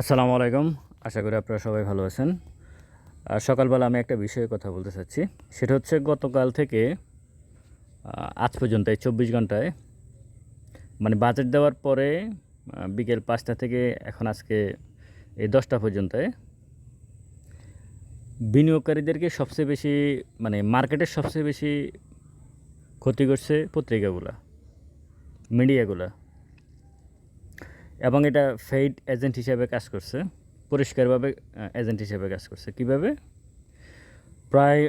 আসসালামু আলাইকুম। আশা করি আপনারা সবাই ভালো আছেন। সকালবেলা আমি একটা বিষয়ে কথা বলতে চাচ্ছি। সেটা হচ্ছে গতকাল থেকে আজ পর্যন্ত এই চব্বিশ ঘন্টায় মানে বাজেট দেওয়ার পরে বিকেল পাঁচটা থেকে এখন আজকে এই দশটা পর্যন্ত বিনিয়োগকারীদেরকে সবচেয়ে বেশি মানে মার্কেটের সবচেয়ে বেশি ক্ষতি করছে পত্রিকাগুলা, মিডিয়াগুলা। এবং এটা ফেইড এজেন্ট হিসেবে কাজ করছে, পরিষ্কারভাবে এজেন্ট হিসেবে কাজ করছে। কীভাবে? প্রায়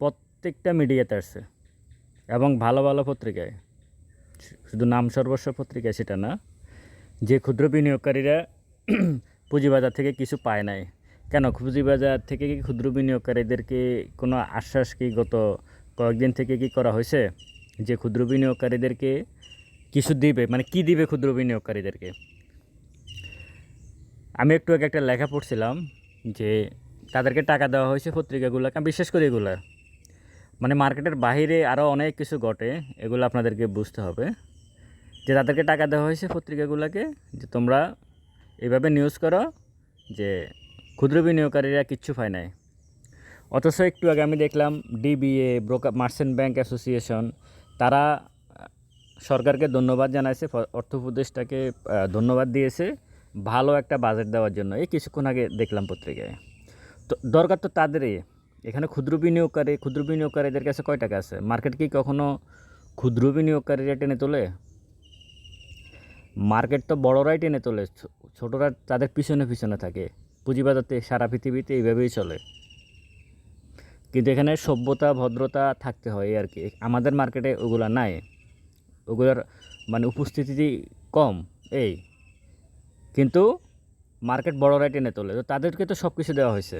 প্রত্যেকটা মিডিয়াতে আসছে, এবং ভালো ভালো পত্রিকায়। শুধু নাম সর্বস্ব পত্রিকায় সেটা না, যে ক্ষুদ্র বিনিয়োগকারীরা পুঁজিবাজার থেকে কিছু পায় নাই। কেন? পুঁজিবাজার থেকে কি ক্ষুদ্র বিনিয়োগকারীদেরকে কোনো আশ্বাস কি গত কয়েকদিন থেকে কি করা হয়েছে? যে ক্ষুদ্র বিনিয়োগকারীদেরকে কিছু দিবে মানে কি দিবে ক্ষুদ্র বিনিয়োগকারীদেরকে? আমি একটু আগে একটা লেখা পড়ছিলাম যে তাদেরকে টাকা দেওয়া হয়েছে পত্রিকাগুলোকে বিশেষ করে এগুলা। মানে মার্কেটের বাইরে আরও অনেক কিছু ঘটে, এগুলো আপনাদেরকে বুঝতে হবে। যে তাদেরকে টাকা দেওয়া হয়েছে পত্রিকাগুলোকে, যে তোমরা এভাবে নিউজ করো যে ক্ষুদ্র বিনিয়োগকারীরা কিচ্ছু পায় নাই। অথচ একটু আগে আমি দেখলাম DBA broker merchant bank association তারা সরকারকে ধন্যবাদ জানাইছে, অর্থ উপদেষ্টাকে ধন্যবাদ দিয়েছে। ভালো একটা বাজেট দেওয়ার জন্য। এই কিছুক্ষণ আগে দেখলাম পত্রিকায়। তো দরকার তো তাদেরই। এখানে ক্ষুদ্র বিনিয়োগকারী, ক্ষুদ্র বিনিয়োগকারীদের কাছে কয় টাকা আছে? মার্কেট কি কখনো ক্ষুদ্র বিনিয়োগকারীরা টেনে তোলে? মার্কেট তো বড়রাই টেনে তোলে। ছোটরা তাদের পিছনে পিছনে থাকে। পুঁজিবাজারতে সারা পৃথিবীতে এইভাবেই চলে। কিন্তু এখানে সভ্যতা, ভদ্রতা থাকতে হয় আর কি। আমাদের মার্কেটে ওগুলা নাই। ওগুলোর মানে উপস্থিতি কম। এই কিন্তু মার্কেট বড়রাই টেনে তোলে তো তাদেরকে তো সব কিছু দেওয়া হয়েছে।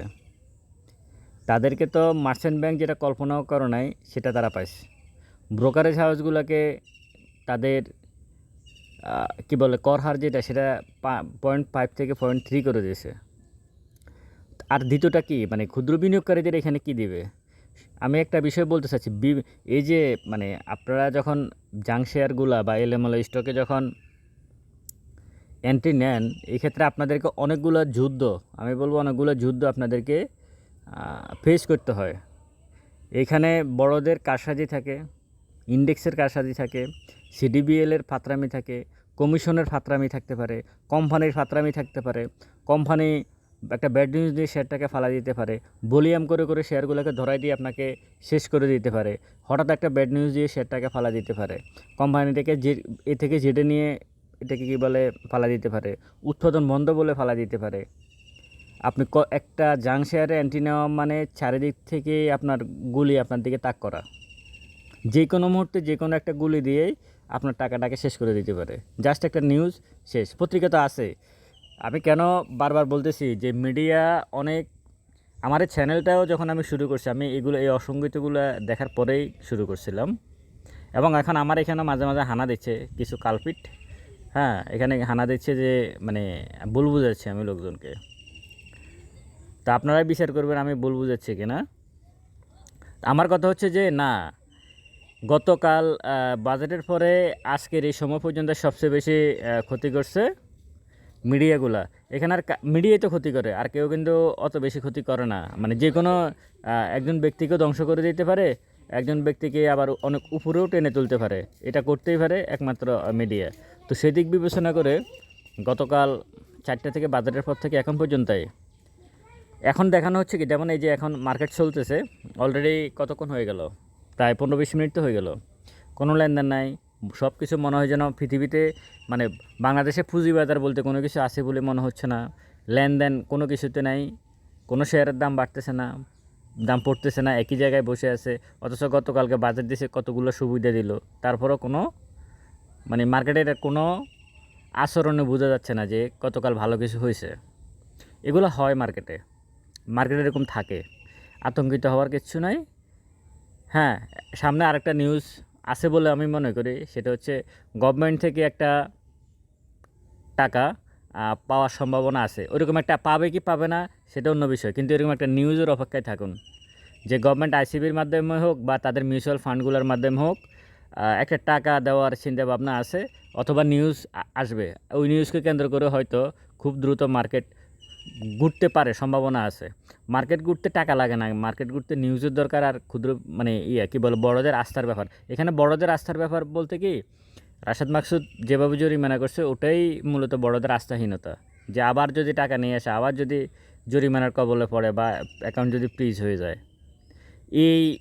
তাদেরকে তো মার্চেন্ট ব্যাংক যেটা কল্পনাও করো নাই, সেটা তারা পাইছে। ব্রোকারেজ হাউসগুলোকে তাদের কি বলে, কর হার যেটা, সেটা পয়েন্ট ফাইভ থেকে পয়েন্ট থ্রি করে দিয়েছে। আর দ্বিতীয়টা কি? মানে ক্ষুদ্র বিনিয়োগকারীদের এখানে কি দিবে? আমি একটা বিষয় বলতে চাচ্ছি এই যে মানে আপনারা যখন জাং শেয়ারগুলা বা এলএমএল স্টকে যখন এন্ট্রি নেন, এই ক্ষেত্রে আপনাদেরকে অনেকগুলো যুদ্ধ, আমি বলব অনেকগুলো যুদ্ধ আপনাদেরকে ফেস করতে হয়। এখানে বড়দের কারসাজি থাকে, ইন্ডেক্সের কারসাজি থাকে সিডিবিএলের ফাতরামি থাকে, কমিশনের ফাতরামি থাকতে পারে, কোম্পানির ফাতরামি থাকতে পারে, কোম্পানি একটা ব্যাড নিউজ দিয়ে শেয়ারটাকে ফালা দিতে পারে, ভলিউম করে করে শেয়ারগুলোকে ধরাই দিয়ে আপনাকে শেষ করে দিতে পারে, হঠাৎ একটা ব্যাড নিউজ দিয়ে শেয়ারটাকে ফালা দিতে পারে, কোম্পানি থেকে যে, এ থেকে জেডে নিয়ে এটাকে কী বলে, ফালা দিতে পারে। উৎপাদন বন্ধ বলে ফালা দিতে পারে। আপনি একটা জাং শেয়ারে অ্যান্টি নেওয়া মানে চারিদিক থেকে আপনার গুলি আপনার দিকে তাক করা। যে কোনো মুহূর্তে যে কোনো একটা গুলি দিয়েই আপনার টাকাটাকে শেষ করে দিতে পারে। জাস্ট একটা নিউজ শেষ। পত্রিকা তো আছে। আমি কেন বারবার বলতেছি যে মিডিয়া অনেক আমার চ্যানেলটাও যখন আমি শুরু করছি, আমি এগুলো, এই অসঙ্গিতগুলো দেখার পরেই শুরু করছিলাম। এবং এখন আমার এখানে মাঝে মাঝে হানা দিচ্ছে কিছু কালপিট। হ্যাঁ এখানে হানা দিচ্ছে যে মানে ভুল বুঝাচ্ছি আমি লোকজনকে। তা আপনারাই বিচার করবেন আমি ভুল বুঝাচ্ছি কিনা? আমার কথা হচ্ছে যে, না, গতকাল বাজেটের পরে আজকের এই সময় পর্যন্ত সবচেয়ে বেশি ক্ষতি করছে মিডিয়াগুলা। এখানে আর মিডিয়াই তো ক্ষতি করে, আর কেউ কিন্তু অত বেশি ক্ষতি করে না। মানে যে কোনো একজন ব্যক্তিকেও ধ্বংস করে দিতে পারে একজন ব্যক্তিকে আবার অনেক উপরেও টেনে তুলতে পারে। এটা করতেই পারে একমাত্র মিডিয়া। তো সেদিক বিবেচনা করে গতকাল চারটে থেকে বাজারের পর থেকে এখন পর্যন্তই। এখন দেখানো হচ্ছে কি, যেমন এই যে এখন মার্কেট চলতেছে অলরেডি কতক্ষণ হয়ে গেল? প্রায় পনেরো বিশ মিনিট তো হয়ে গেল। কোনো লেনদেন নাই সব কিছু মনে হয় যেন পৃথিবীতে মানে বাংলাদেশে পুঁজিবাজার বলতে কোনো কিছু আছে বলে মনে হচ্ছে না। লেনদেন কোনো কিছুতে নাই, কোনো শেয়ারের দাম বাড়তেছে না। দাম পড়তেছে না, একই জায়গায় বসে আছে, অথচ গতকালকে বাজার দিছে কতগুলো সুবিধা দিল। তারপরও কোনো মানে মার্কেটের কোনো আচরণে বোঝা যাচ্ছে না যে গতকাল ভালো কিছু হয়েছে। এগুলো হয় মার্কেটে মার্কেটে এরকম থাকে। আতঙ্কিত হওয়ার কিচ্ছু নাই। হ্যাঁ সামনে আরেকটা নিউজ আছে বলে আমি মনে করি, সেটা হচ্ছে গভর্নমেন্ট থেকে একটা টাকা পাওয়ার সম্ভাবনা আছে। ওরকম একটা পাবে কি পাবে না, সেটা অন্য বিষয়। কিন্তু এরকম একটা নিউজের অপেক্ষায় থাকুন। যে গভর্নমেন্ট আইসিবির মাধ্যমে হোক বা তাদের মিউচুয়াল ফান্ডগুলোর মাধ্যমে হোক একটা টাকা দেওয়ার চিন্তা ভাবনা আছে, অথবা নিউজ আসবে। ওই নিউজকে কেন্দ্র করে হয়তো খুব দ্রুত মার্কেট ঘুরতে পারে, সম্ভাবনা আছে। মার্কেট ঘুরতে টাকা লাগে না। মার্কেট ঘুরতে নিউজের দরকার আর ক্ষুদ্র মানে ইয়ে কী বলে, বড়দের আস্থার ব্যাপার। এখানে বড়দের আস্থার ব্যাপার বলতে কি রাশেদ মাকসুদ যেভাবে জরিমানা করছে, ওটাই মূলত বড়দের আস্থাহীনতা। যে আবার যদি টাকা নিয়ে আসে, আবার যদি জরিমানার কবলে পড়ে বা অ্যাকাউন্ট যদি ফ্রিজ হয়ে যায়। এই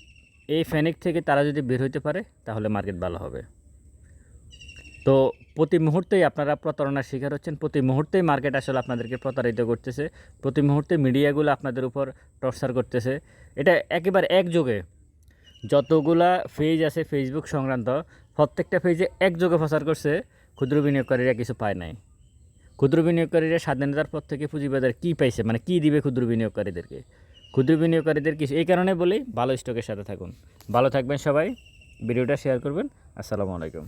এই ফ্যানিক থেকে তারা যদি বের হইতে পারে, তাহলে মার্কেট ভালো হবে। তো প্রতি মুহূর্তেই আপনারা প্রতারণার শিকার হচ্ছেন। প্রতি মুহূর্তেই মার্কেট আসলে আপনাদেরকে প্রতারিত করতেছে। প্রতি মুহূর্তে মিডিয়াগুলো আপনাদের উপর টর্চার করতেছে। এটা একেবারে একযোগে। যতগুলা পেজ আছে ফেসবুক সংক্রান্ত প্রত্যেকটা পেজে একযোগে প্রচার করছে, ক্ষুদ্র বিনিয়োগকারীরা কিছু পায় নাই। ক্ষুদ্র বিনিয়োগকারীরা স্বাধীনতার পর থেকে পুঁজিবাজার কী পাইছে? মানে কী দিবে ক্ষুদ্র বিনিয়োগকারীদেরকে? ক্ষুদ্র বিনিয়োগকারীদের কিছু এই কারণে বলি, ভালো স্টকের সাথে থাকুন। ভালো থাকবেন সবাই। ভিডিওটা শেয়ার করবেন। আসসালামু আলাইকুম।